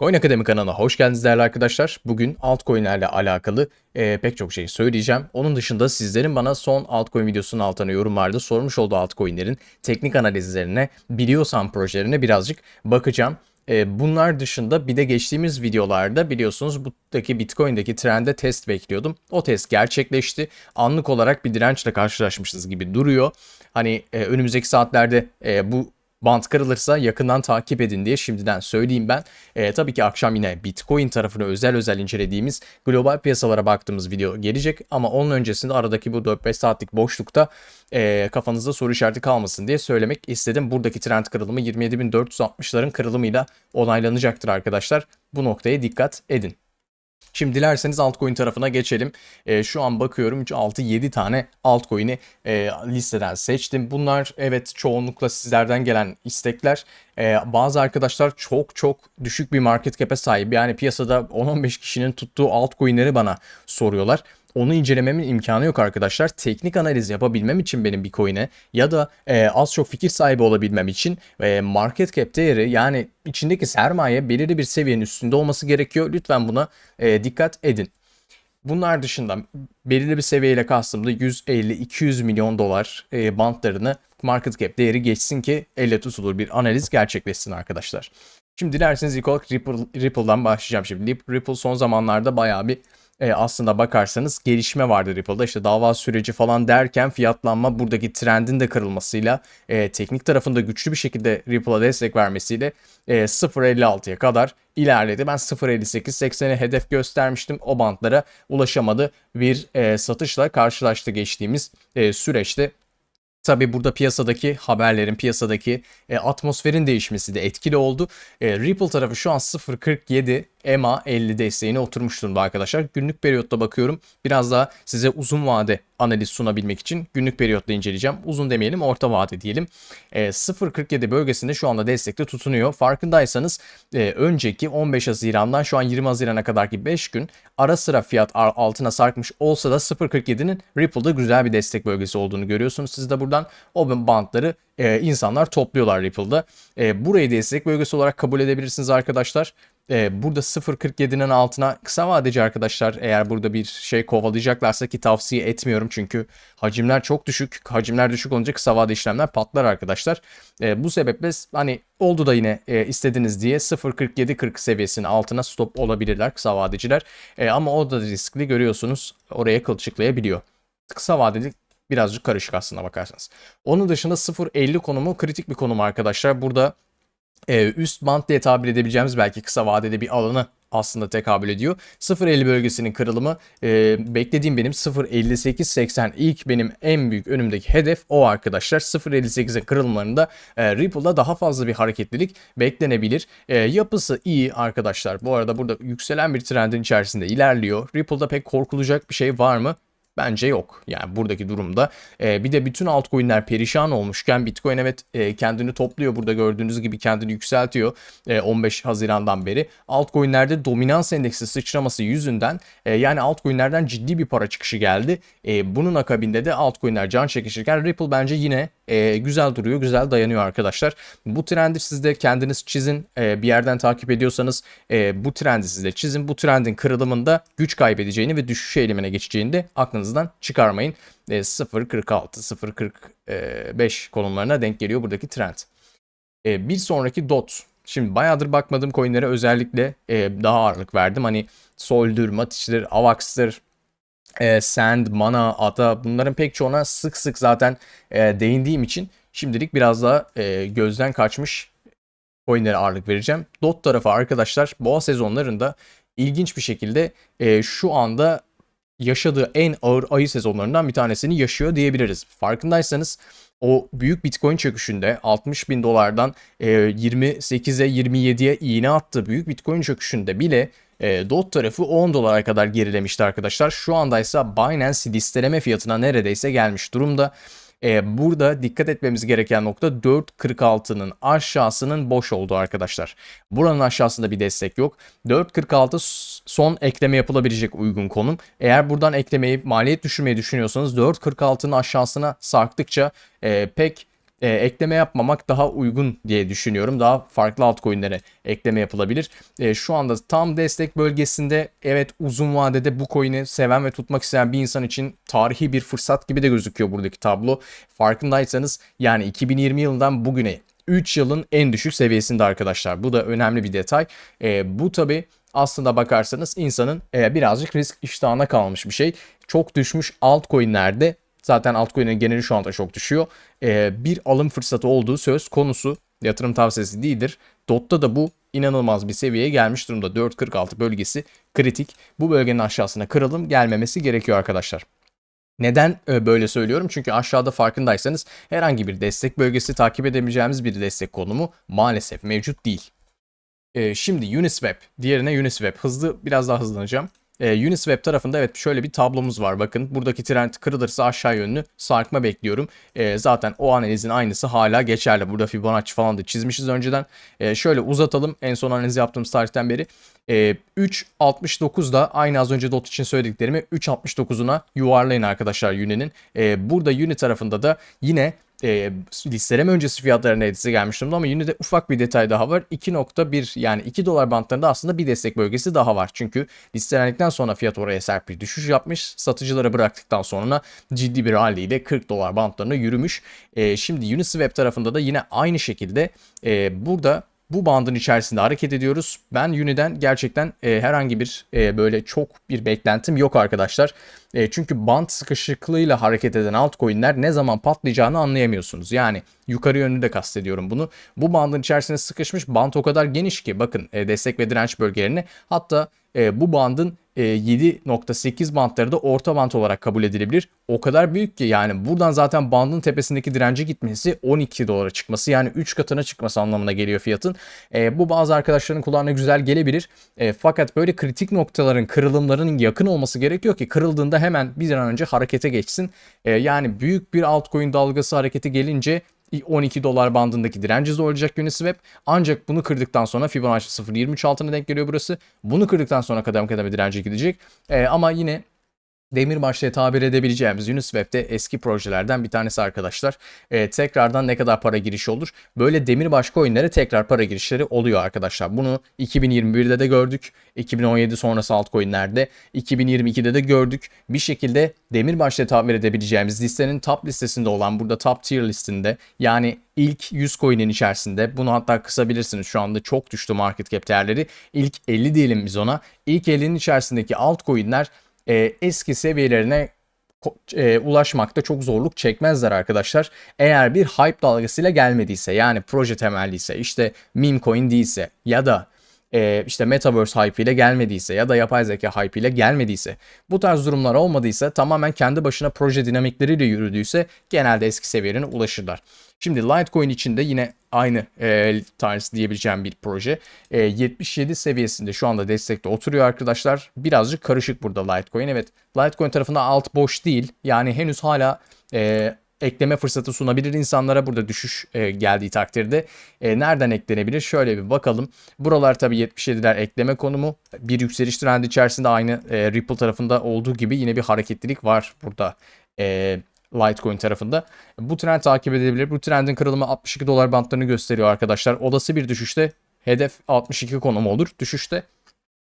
Coin Akademi kanalına hoş geldiniz değerli arkadaşlar. Bugün altcoin'lerle alakalı e, pek çok şey söyleyeceğim. Onun dışında sizlerin bana son altcoin videosunun altına yorumlarda sormuş olduğu altcoin'lerin teknik analizlerine, biliyorsan projelerine birazcık bakacağım. E, bunlar dışında bir de geçtiğimiz videolarda biliyorsunuz buradaki Bitcoin'deki trende test bekliyordum. O test gerçekleşti. Anlık olarak bir dirençle karşılaşmışız gibi duruyor. Hani e, önümüzdeki saatlerde e, bu bant kırılırsa yakından takip edin diye şimdiden söyleyeyim ben. E, tabii ki akşam yine Bitcoin tarafını özel özel incelediğimiz global piyasalara baktığımız video gelecek. Ama onun öncesinde aradaki bu 4-5 saatlik boşlukta e, kafanızda soru işareti kalmasın diye söylemek istedim. Buradaki trend kırılımı 27.460'ların kırılımıyla onaylanacaktır arkadaşlar. Bu noktaya dikkat edin. Şimdi dilerseniz altcoin tarafına geçelim. E, şu an bakıyorum 6-7 tane altcoin'i e, listeden seçtim. Bunlar evet çoğunlukla sizlerden gelen istekler. E, bazı arkadaşlar çok çok düşük bir market cap'e sahip. Yani piyasada 10-15 kişinin tuttuğu altcoin'leri bana soruyorlar onu incelememin imkanı yok arkadaşlar. Teknik analiz yapabilmem için benim bir coin'e ya da e, az çok fikir sahibi olabilmem için e, market cap değeri yani içindeki sermaye belirli bir seviyenin üstünde olması gerekiyor. Lütfen buna e, dikkat edin. Bunlar dışında belirli bir seviyeyle kastımda 150-200 milyon dolar e, bantlarını market cap değeri geçsin ki elle tutulur bir analiz gerçekleşsin arkadaşlar. Şimdi dilerseniz ilk olarak Ripple, Ripple'dan başlayacağım. Şimdi Ripple son zamanlarda bayağı bir e, aslında bakarsanız gelişme vardı Ripple'da. İşte dava süreci falan derken fiyatlanma buradaki trendin de kırılmasıyla e, teknik tarafında güçlü bir şekilde Ripple'a destek vermesiyle e, 0.56'ya kadar ilerledi. Ben 0.58-80'e hedef göstermiştim. O bantlara ulaşamadı. Bir e, satışla karşılaştı geçtiğimiz e, süreçte. Tabi burada piyasadaki haberlerin, piyasadaki e, atmosferin değişmesi de etkili oldu. E, Ripple tarafı şu an 0.47 EMA 50 desteğine oturmuş durumda arkadaşlar. Günlük periyotta bakıyorum. Biraz daha size uzun vade analiz sunabilmek için günlük periyotta inceleyeceğim. Uzun demeyelim orta vade diyelim. E, 0.47 bölgesinde şu anda destekte tutunuyor. Farkındaysanız e, önceki 15 Haziran'dan şu an 20 Haziran'a kadarki 5 gün ara sıra fiyat altına sarkmış olsa da 0.47'nin Ripple'da güzel bir destek bölgesi olduğunu görüyorsunuz. Siz de buradan o bantları e, insanlar topluyorlar Ripple'da. E, burayı destek bölgesi olarak kabul edebilirsiniz arkadaşlar. E, burada 0.47'nin altına kısa vadeci arkadaşlar eğer burada bir şey kovalayacaklarsa ki tavsiye etmiyorum çünkü hacimler çok düşük. Hacimler düşük olunca kısa vade işlemler patlar arkadaşlar. E, bu sebeple hani oldu da yine e, istediniz diye 0.47-40 seviyesinin altına stop olabilirler kısa vadeciler. E, ama o da riskli görüyorsunuz oraya kılçıklayabiliyor. Kısa vadeli birazcık karışık aslında bakarsanız. Onun dışında 0.50 konumu kritik bir konum arkadaşlar. Burada e, üst band diye tabir edebileceğimiz belki kısa vadede bir alanı aslında tekabül ediyor. 0.50 bölgesinin kırılımı e, beklediğim benim 0.58.80 ilk benim en büyük önümdeki hedef o arkadaşlar. 0.58'in kırılmalarında e, Ripple'da daha fazla bir hareketlilik beklenebilir. E, yapısı iyi arkadaşlar. Bu arada burada yükselen bir trendin içerisinde ilerliyor. Ripple'da pek korkulacak bir şey var mı? Bence yok. Yani buradaki durumda. E, bir de bütün altcoin'ler perişan olmuşken Bitcoin evet e, kendini topluyor. Burada gördüğünüz gibi kendini yükseltiyor e, 15 Haziran'dan beri. Altcoin'lerde dominans endeksi sıçraması yüzünden e, yani altcoin'lerden ciddi bir para çıkışı geldi. E, bunun akabinde de altcoin'ler can çekişirken Ripple bence yine e, güzel duruyor, güzel dayanıyor arkadaşlar. Bu trendi siz de kendiniz çizin. E, bir yerden takip ediyorsanız e, bu trendi siz de çizin. Bu trendin kırılımında güç kaybedeceğini ve düşüş eğilimine geçeceğini de aklınızdan çıkarmayın. E, 0.46, 0.45 konumlarına denk geliyor buradaki trend. E, bir sonraki DOT. Şimdi bayağıdır bakmadığım coinlere özellikle e, daha ağırlık verdim. Hani Sol'dur, Matich'tir, Avax'tır, e, Sand, Mana, Ata bunların pek çoğuna sık sık zaten e, değindiğim için şimdilik biraz daha e, gözden kaçmış coinlere ağırlık vereceğim. DOT tarafı arkadaşlar boğa sezonlarında ilginç bir şekilde e, şu anda yaşadığı en ağır ayı sezonlarından bir tanesini yaşıyor diyebiliriz. Farkındaysanız o büyük Bitcoin çöküşünde 60 bin dolardan e, 28'e 27'ye iğne attığı büyük Bitcoin çöküşünde bile e, DOT tarafı 10 dolara kadar gerilemişti arkadaşlar. Şu anda ise Binance listeleme fiyatına neredeyse gelmiş durumda. E, burada dikkat etmemiz gereken nokta 4.46'nın aşağısının boş olduğu arkadaşlar. Buranın aşağısında bir destek yok. 4.46 son ekleme yapılabilecek uygun konum. Eğer buradan eklemeyi maliyet düşürmeyi düşünüyorsanız 4.46'nın aşağısına sarktıkça e, pek e, ekleme yapmamak daha uygun diye düşünüyorum. Daha farklı altcoin'lere ekleme yapılabilir. E, şu anda tam destek bölgesinde evet uzun vadede bu coin'i seven ve tutmak isteyen bir insan için tarihi bir fırsat gibi de gözüküyor buradaki tablo. Farkındaysanız yani 2020 yılından bugüne 3 yılın en düşük seviyesinde arkadaşlar. Bu da önemli bir detay. E, bu tabi aslında bakarsanız insanın e, birazcık risk iştahına kalmış bir şey. Çok düşmüş altcoin'lerde zaten altcoin'in geneli şu anda çok düşüyor. E, bir alım fırsatı olduğu söz konusu yatırım tavsiyesi değildir. DOT'ta da bu inanılmaz bir seviyeye gelmiş durumda. 4.46 bölgesi kritik. Bu bölgenin aşağısına kırılım gelmemesi gerekiyor arkadaşlar. Neden e, böyle söylüyorum? Çünkü aşağıda farkındaysanız herhangi bir destek bölgesi takip edebileceğimiz bir destek konumu maalesef mevcut değil. E, şimdi Uniswap, diğerine Uniswap. Hızlı, biraz daha hızlanacağım. E, Uniswap tarafında evet şöyle bir tablomuz var. Bakın buradaki trend kırılırsa aşağı yönlü sarkma bekliyorum. zaten o analizin aynısı hala geçerli. Burada Fibonacci falan da çizmişiz önceden. şöyle uzatalım. En son analiz yaptığımız tarihten beri. E, 3.69 da aynı az önce dot için söylediklerimi 3.69'una yuvarlayın arkadaşlar Uni'nin. E, burada Uni tarafında da yine e, listeleme öncesi fiyatlarına etkisi gelmiş durumda ama yine de ufak bir detay daha var. 2.1 yani 2 dolar bantlarında aslında bir destek bölgesi daha var. Çünkü listelendikten sonra fiyat oraya sert bir düşüş yapmış. Satıcılara bıraktıktan sonra ciddi bir rally ile 40 dolar bantlarına yürümüş. E, şimdi Uniswap tarafında da yine aynı şekilde e, burada bu bandın içerisinde hareket ediyoruz. Ben Uni'den gerçekten e, herhangi bir e, böyle çok bir beklentim yok arkadaşlar. E, çünkü band sıkışıklığıyla hareket eden altcoin'ler ne zaman patlayacağını anlayamıyorsunuz. Yani yukarı yönlü de kastediyorum bunu. Bu bandın içerisinde sıkışmış band o kadar geniş ki bakın e, destek ve direnç bölgelerini hatta e, bu bandın 7.8 e, bantları da orta bant olarak kabul edilebilir. O kadar büyük ki yani buradan zaten bandın tepesindeki direnci gitmesi 12 dolara çıkması yani 3 katına çıkması anlamına geliyor fiyatın. E, bu bazı arkadaşların kulağına güzel gelebilir. E, fakat böyle kritik noktaların kırılımlarının yakın olması gerekiyor ki kırıldığında hemen bir an önce harekete geçsin. E, yani büyük bir altcoin dalgası hareketi gelince 12 dolar bandındaki direnci zorlayacak Uniswap. Ancak bunu kırdıktan sonra Fibonacci 0.23 altına denk geliyor burası. Bunu kırdıktan sonra kadem kademe direnci gidecek. E, ama yine Demirbaş'ta tabir edebileceğimiz Uniswap'te eski projelerden bir tanesi arkadaşlar. E, tekrardan ne kadar para girişi olur? Böyle demirbaş coinlere tekrar para girişleri oluyor arkadaşlar. Bunu 2021'de de gördük. 2017 sonrası altcoinlerde. 2022'de de gördük. Bir şekilde demirbaşta tabir edebileceğimiz listenin top listesinde olan burada top tier listinde yani ilk 100 coin'in içerisinde bunu hatta kısabilirsiniz şu anda çok düştü market cap değerleri. İlk 50 diyelim biz ona. İlk 50'nin içerisindeki altcoin'ler e, eski seviyelerine e, ulaşmakta çok zorluk çekmezler arkadaşlar. Eğer bir hype dalgasıyla gelmediyse yani proje temelliyse işte meme coin değilse ya da e, işte metaverse hype ile gelmediyse ya da yapay zeka hype ile gelmediyse bu tarz durumlar olmadıysa tamamen kendi başına proje dinamikleriyle yürüdüyse genelde eski seviyelerine ulaşırlar. Şimdi Litecoin için de yine aynı e, tanesi diyebileceğim bir proje. E, 77 seviyesinde şu anda destekte oturuyor arkadaşlar. Birazcık karışık burada Litecoin. Evet Litecoin tarafında alt boş değil. Yani henüz hala e, ekleme fırsatı sunabilir insanlara burada düşüş e, geldiği takdirde. E, nereden eklenebilir? Şöyle bir bakalım. Buralar tabii 77'ler ekleme konumu. Bir yükseliş trendi içerisinde aynı e, Ripple tarafında olduğu gibi yine bir hareketlilik var burada. E, Litecoin tarafında. Bu trend takip edilebilir. Bu trendin kırılımı 62 dolar bantlarını gösteriyor arkadaşlar. Olası bir düşüşte hedef 62 konumu olur. Düşüşte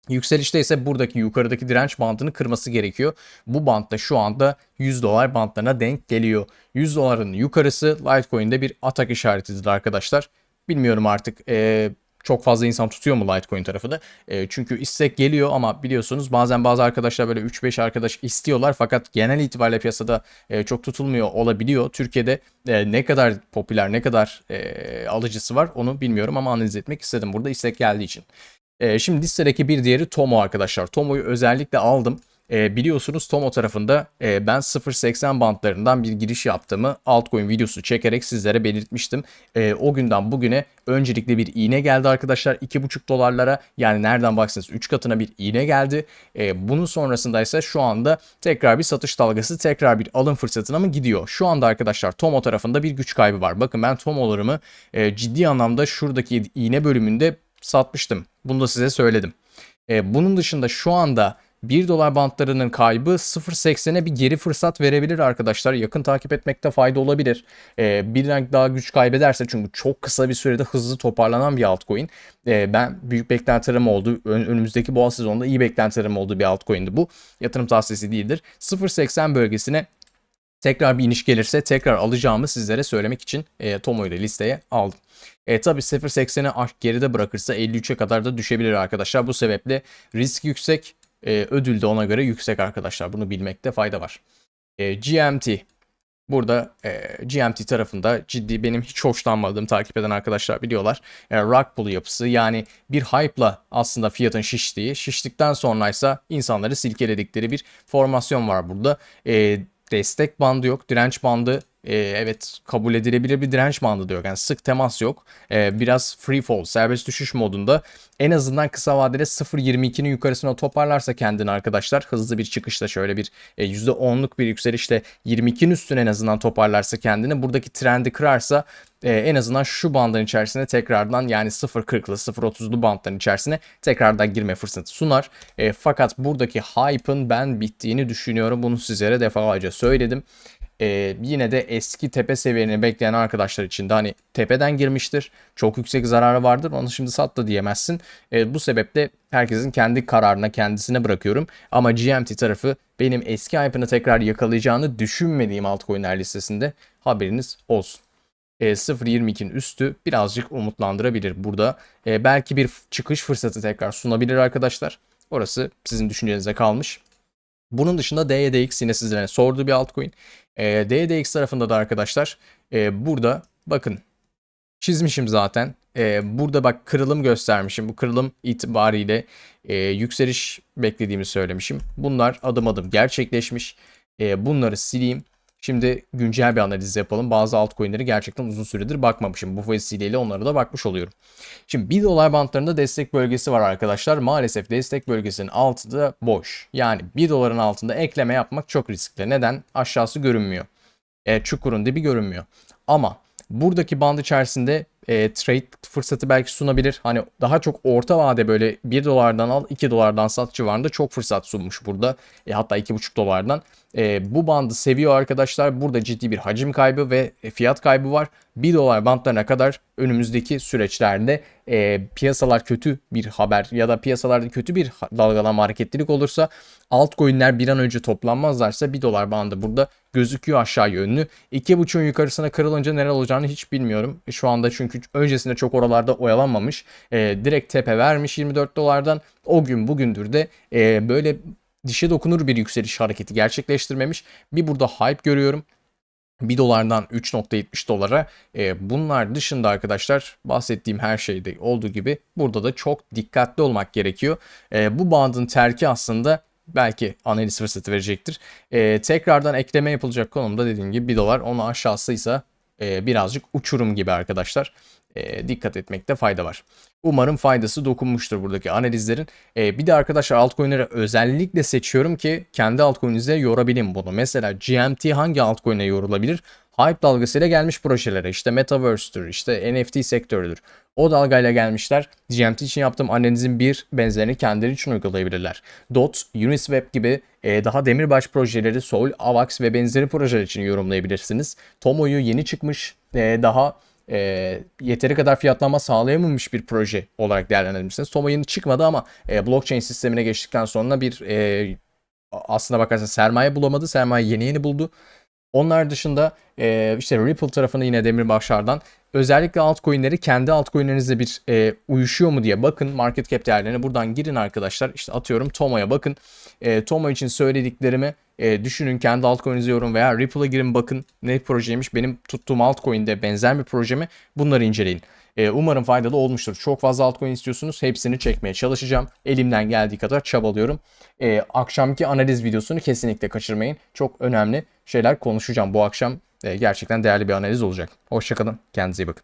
Yükselişte ise buradaki yukarıdaki direnç bandını kırması gerekiyor. Bu bantta şu anda 100 dolar bantlarına denk geliyor. 100 doların yukarısı Litecoin'de bir atak işaretidir arkadaşlar. Bilmiyorum artık e, çok fazla insan tutuyor mu Litecoin tarafını? E, çünkü istek geliyor ama biliyorsunuz bazen bazı arkadaşlar böyle 3-5 arkadaş istiyorlar fakat genel itibariyle piyasada e, çok tutulmuyor olabiliyor. Türkiye'de e, ne kadar popüler, ne kadar e, alıcısı var onu bilmiyorum ama analiz etmek istedim burada istek geldiği için. E, şimdi listedeki bir diğeri Tomo arkadaşlar. Tomo'yu özellikle aldım. E, biliyorsunuz Tomo tarafında e, ben 0.80 bantlarından bir giriş yaptığımı altcoin videosu çekerek sizlere belirtmiştim. E, o günden bugüne öncelikle bir iğne geldi arkadaşlar 2.5 dolarlara yani nereden baksanız 3 katına bir iğne geldi. Bunun sonrasında ise şu anda tekrar bir satış dalgası tekrar bir alım fırsatına mı gidiyor? Şu anda arkadaşlar Tomo tarafında bir güç kaybı var. Bakın ben Tomo'larımı e, ciddi anlamda şuradaki iğne bölümünde satmıştım. Bunu da size söyledim. E, bunun dışında şu anda 1 dolar bantlarının kaybı 0.80'e bir geri fırsat verebilir arkadaşlar. Yakın takip etmekte fayda olabilir. Ee, bir renk daha güç kaybederse çünkü çok kısa bir sürede hızlı toparlanan bir altcoin. Ee, ben büyük beklentilerim oldu. Ön- önümüzdeki boğa sezonunda iyi beklentilerim olduğu bir altcoin'di bu. Yatırım tavsiyesi değildir. 0.80 bölgesine tekrar bir iniş gelirse tekrar alacağımı sizlere söylemek için e, Tomo'yu da listeye aldım. E, tabii 0.80'i ah- geride bırakırsa 53'e kadar da düşebilir arkadaşlar. Bu sebeple risk yüksek, e, ödül de ona göre yüksek arkadaşlar. Bunu bilmekte fayda var. E, GMT. Burada e, GMT tarafında ciddi benim hiç hoşlanmadığım takip eden arkadaşlar biliyorlar. E, rug pull yapısı yani bir hype'la aslında fiyatın şiştiği, şiştikten sonraysa insanları silkeledikleri bir formasyon var burada. E, destek bandı yok, direnç bandı e, evet kabul edilebilir bir direnç bandı da yok. Yani sık temas yok. E, biraz free fall, serbest düşüş modunda en azından kısa vadede 0.22'nin yukarısına toparlarsa kendini arkadaşlar hızlı bir çıkışla şöyle bir e, %10'luk bir yükselişle 22'nin üstüne en azından toparlarsa kendini buradaki trendi kırarsa e, en azından şu bandın içerisine tekrardan yani 0.40'lı 0.30'lu bandların içerisine tekrardan girme fırsatı sunar. E, fakat buradaki hype'ın ben bittiğini düşünüyorum. Bunu sizlere defalarca söyledim. E, yine de eski tepe seviyeni bekleyen arkadaşlar için de hani tepeden girmiştir. Çok yüksek zararı vardır. Onu şimdi sat da diyemezsin. E, bu sebeple herkesin kendi kararına kendisine bırakıyorum. Ama GMT tarafı benim eski hype'ını tekrar yakalayacağını düşünmediğim altcoin'ler listesinde haberiniz olsun. E, 0.22'nin üstü birazcık umutlandırabilir burada. E, belki bir çıkış fırsatı tekrar sunabilir arkadaşlar. Orası sizin düşüncenize kalmış. Bunun dışında DYDX yine sizlere sorduğu bir altcoin. E, DYDX tarafında da arkadaşlar e, burada bakın çizmişim zaten. E, burada bak kırılım göstermişim. Bu kırılım itibariyle e, yükseliş beklediğimi söylemişim. Bunlar adım adım gerçekleşmiş. E, bunları sileyim. Şimdi güncel bir analiz yapalım. Bazı altcoin'leri gerçekten uzun süredir bakmamışım. Bu vesileyle onlara da bakmış oluyorum. Şimdi 1 dolar bantlarında destek bölgesi var arkadaşlar. Maalesef destek bölgesinin altı da boş. Yani 1 doların altında ekleme yapmak çok riskli. Neden? Aşağısı görünmüyor. E, çukurun dibi görünmüyor. Ama buradaki band içerisinde e, trade fırsatı belki sunabilir. Hani daha çok orta vade böyle 1 dolardan al 2 dolardan sat civarında çok fırsat sunmuş burada. E, hatta 2,5 dolardan. E, bu bandı seviyor arkadaşlar. Burada ciddi bir hacim kaybı ve fiyat kaybı var. 1 dolar bantlarına kadar önümüzdeki süreçlerde e, piyasalar kötü bir haber ya da piyasalarda kötü bir dalgalanma hareketlilik olursa altcoin'ler bir an önce toplanmazlarsa 1 dolar bandı burada gözüküyor aşağı yönlü. 2.5'un yukarısına kırılınca neler olacağını hiç bilmiyorum. E, şu anda çünkü öncesinde çok oralarda oyalanmamış. E, direkt tepe vermiş 24 dolardan. O gün bugündür de e, böyle dişe dokunur bir yükseliş hareketi gerçekleştirmemiş. Bir burada hype görüyorum. 1 dolardan 3.70 dolara e, bunlar dışında arkadaşlar bahsettiğim her şeyde olduğu gibi burada da çok dikkatli olmak gerekiyor. E, bu bandın terki aslında belki analiz fırsatı verecektir. E, tekrardan ekleme yapılacak konumda dediğim gibi 1 dolar onu aşağısıysa e, birazcık uçurum gibi arkadaşlar. E, dikkat etmekte fayda var. Umarım faydası dokunmuştur buradaki analizlerin. E, bir de arkadaşlar altcoin'leri özellikle seçiyorum ki kendi altcoin'inize yorabilin bunu. Mesela GMT hangi altcoin'e yorulabilir? Hype dalgasıyla gelmiş projelere işte Metaverse'tür işte NFT sektörüdür. O dalgayla gelmişler. GMT için yaptığım analizin bir benzerini kendileri için uygulayabilirler. DOT, Uniswap gibi e, daha demirbaş projeleri Sol, Avax ve benzeri projeler için yorumlayabilirsiniz. Tomo'yu yeni çıkmış e, daha e, yeteri kadar fiyatlanma sağlayamamış bir proje olarak değerlendirebilirsiniz. Tomo yeni çıkmadı ama e, blockchain sistemine geçtikten sonra bir e, aslına bakarsan sermaye bulamadı. Sermaye yeni yeni buldu. Onlar dışında e, işte Ripple tarafını yine Demirbaşlar'dan özellikle altcoin'leri kendi altcoin'lerinizle bir e, uyuşuyor mu diye bakın. Market cap değerlerine buradan girin arkadaşlar. İşte atıyorum Tomo'ya bakın. E, Tomo için söylediklerimi e, düşünün kendi altcoin'inize yorum veya Ripple'a girin bakın ne projeymiş. Benim tuttuğum altcoin'de benzer bir proje mi? Bunları inceleyin. E, umarım faydalı olmuştur. Çok fazla altcoin istiyorsunuz. Hepsini çekmeye çalışacağım. Elimden geldiği kadar çabalıyorum. E, akşamki analiz videosunu kesinlikle kaçırmayın. Çok önemli şeyler konuşacağım bu akşam. E, gerçekten değerli bir analiz olacak. Hoşçakalın. Kendinize iyi bakın.